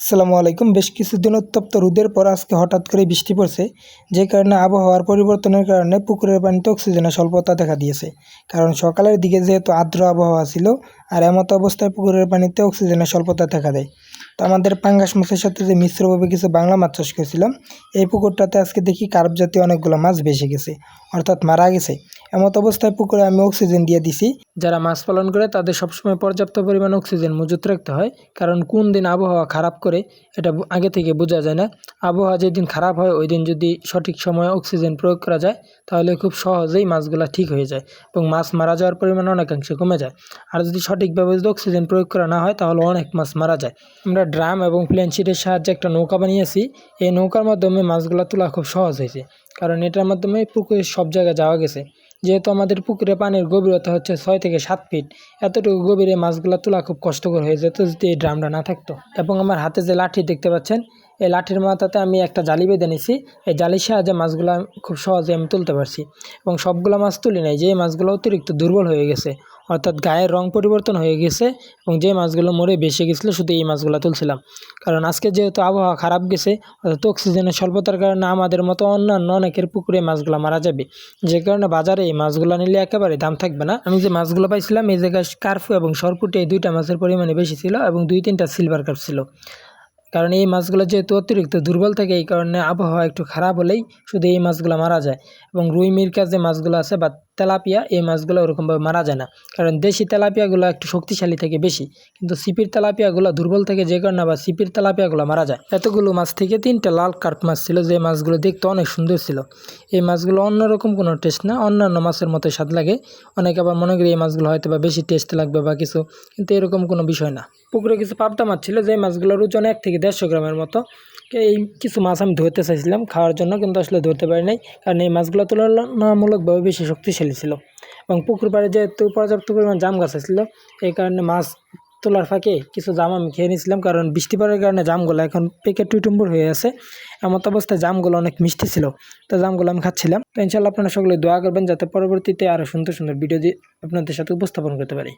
আসসালামু আলাইকুম। বেশ কিছুদিন উত্তপ্ত রোদের পর আজকে হঠাৎ করে বৃষ্টি পড়ছে, যে কারণে আবহাওয়ার পরিবর্তনের কারণে পুকুরের পানিতে অক্সিজেনের স্বল্পতা দেখা দিয়েছে। কারণ সকালের দিকে যেহেতু আর্দ্র আবহাওয়া ছিল আর এমতো অবস্থায় পুকুরের পানিতে অক্সিজেনের স্বল্পতা দেখা দেয়, তো আমাদের পাঙ্গাস মাছের সাথে যে মিশ্রভাবে কিছু বাংলা মাছ চাষ করেছিলাম, এই পুকুরটাতে আজকে দেখি কার্প জাতীয় অনেকগুলো মাছ ভেসে গেছে, অর্থাৎ মারা গেছে। এমত অবস্থায় পুকুরে আমি অক্সিজেন দিয়ে দিছি। যারা মাছ পালন করে, তাদের সবসময় পর্যাপ্ত পরিমাণ অক্সিজেন মজুত রাখতে হয়, কারণ কোন দিন আবহাওয়া খারাপ করে, এটা আগে থেকে বোঝা যায় না। আবহাওয়া যেদিন খারাপ হয়, ওই দিন যদি সঠিক সময়ে অক্সিজেন প্রয়োগ করা যায়, তাহলে খুব সহজেই মাছগুলা ঠিক হয়ে যায় এবং মাছ মারা যাওয়ার পরিমাণ অনেকাংশে কমে যায়। আর যদি সঠিকভাবে যদি অক্সিজেন প্রয়োগ করা না হয়, তাহলে অনেক মাছ মারা যায়। আমরা ড্রাম এবং প্লেন শিটের সাহায্যে একটা নৌকা বানিয়েছি। এই নৌকার মাধ্যমে মাছগুলা তোলা খুব সহজ হয়েছে। কারণ এটার মাধ্যমে পুকুরে সব জায়গায় যাওয়া গেছে। যেহেতু আমাদের পুকুরে পানির গভীরতা হচ্ছে ছয় থেকে সাত ফিট এতটুকু গভীরে মাছগুলা তোলা খুব কষ্টকর হয়ে যেত যদি এই ড্রামটা না থাকতো। এবং আমার হাতে যে লাঠি দেখতে পাচ্ছেন এই লাঠির মাথাতে আমি একটা জালি বেঁধে নিছি। এই জালির সাহায্যে মাছগুলো খুব সহজে আমি তুলতে পারছি এবং সবগুলো মাছ তুলি নাই যে মাছগুলো অতিরিক্ত দুর্বল হয়ে গেছে, অর্থাৎ গায়ের রং পরিবর্তন হয়ে গেছে এবং যে মাছগুলো মরে বেসে গেছিল, শুধু এই মাছগুলো তুলছিলাম। কারণ আজকে যেহেতু আবহাওয়া খারাপ গেছে, অর্থাৎ অক্সিজেনের স্বল্পতার কারণে আমাদের মতো অন্যান্য অনেকের পুকুরে মাছগুলো মারা যাবে। যে কারণে বাজারে এই মাছগুলো নিলে একেবারে দাম থাকবে না। আমি যে মাছগুলো পাইছিলাম, এই জায়গায় কার্ফু এবং সরপুটে এই দুইটা মাছের পরিমাণে বেশি ছিল এবং দুই তিনটা সিলভার কার্প ছিল। কারণ এই মাছগুলো যেহেতু অতিরিক্ত দুর্বল থাকে, এই কারণে আবহাওয়া একটু খারাপ হলেই শুধু এই মাছগুলো মারা যায়। এবং রুই মিরকা যে মাছগুলো আছে বা তেলাপিয়া এই মাছগুলো ওরকমভাবে মারা যায় না। কারণ দেশি তেলাপিয়াগুলো একটু শক্তিশালী থেকে বেশি। কিন্তু সিপির তেলাপিয়াগুলো দুর্বল থাকে যে কারণে আবার সিপির তেলাপিয়াগুলো মারা যায়। এতগুলো মাছ থেকে তিনটা লাল কার্প মাছ ছিল যে মাছগুলো দেখতে অনেক সুন্দর ছিল। এই মাছগুলো অন্যরকম কোনো টেস্ট না, অন্যান্য মাছের মতো স্বাদ লাগে। অনেকে আবার মনে করি এই মাছগুলো হয়তো বা বেশি টেস্ট লাগবে বা কিছু, কিন্তু এরকম কোনো বিষয় না। পুকুরে কিছু পাবদা মাছ ছিল যে মাছগুলোর ওজন এক থেকে দেড়শো গ্রামের মতো। এই কিছু মাছ আমি ধরতে চাইছিলাম, খাওয়ার জন্য কিন্তু আসলে ধরতে পারি নাই। কারণ এই মাছগুলো তুলনামূলকভাবে বেশি শক্তিশালী ছিল। এবং পুকুর পাড়ে যেহেতু পর্যাপ্ত পরিমাণ জাম গাছ ছিল এই কারণে মাছ তোলার ফাঁকে কিছু জাম আমি খেয়ে নিয়েছিলাম। কারণ বৃষ্টি পড়ার কারণে জামগুলো এখন পেকে টুইটুম্বুর হয়ে আছে। এমত অবস্থায় জামগুলো অনেক মিষ্টি ছিল, তো জামগুলো আমি খাচ্ছিলাম। তো ইনশাল্লাহ আপনারা সকলে দোয়া করবেন, যাতে পরবর্তীতে আরও সুন্দর সুন্দর ভিডিও দিয়ে আপনাদের সাথে উপস্থাপন করতে পারি।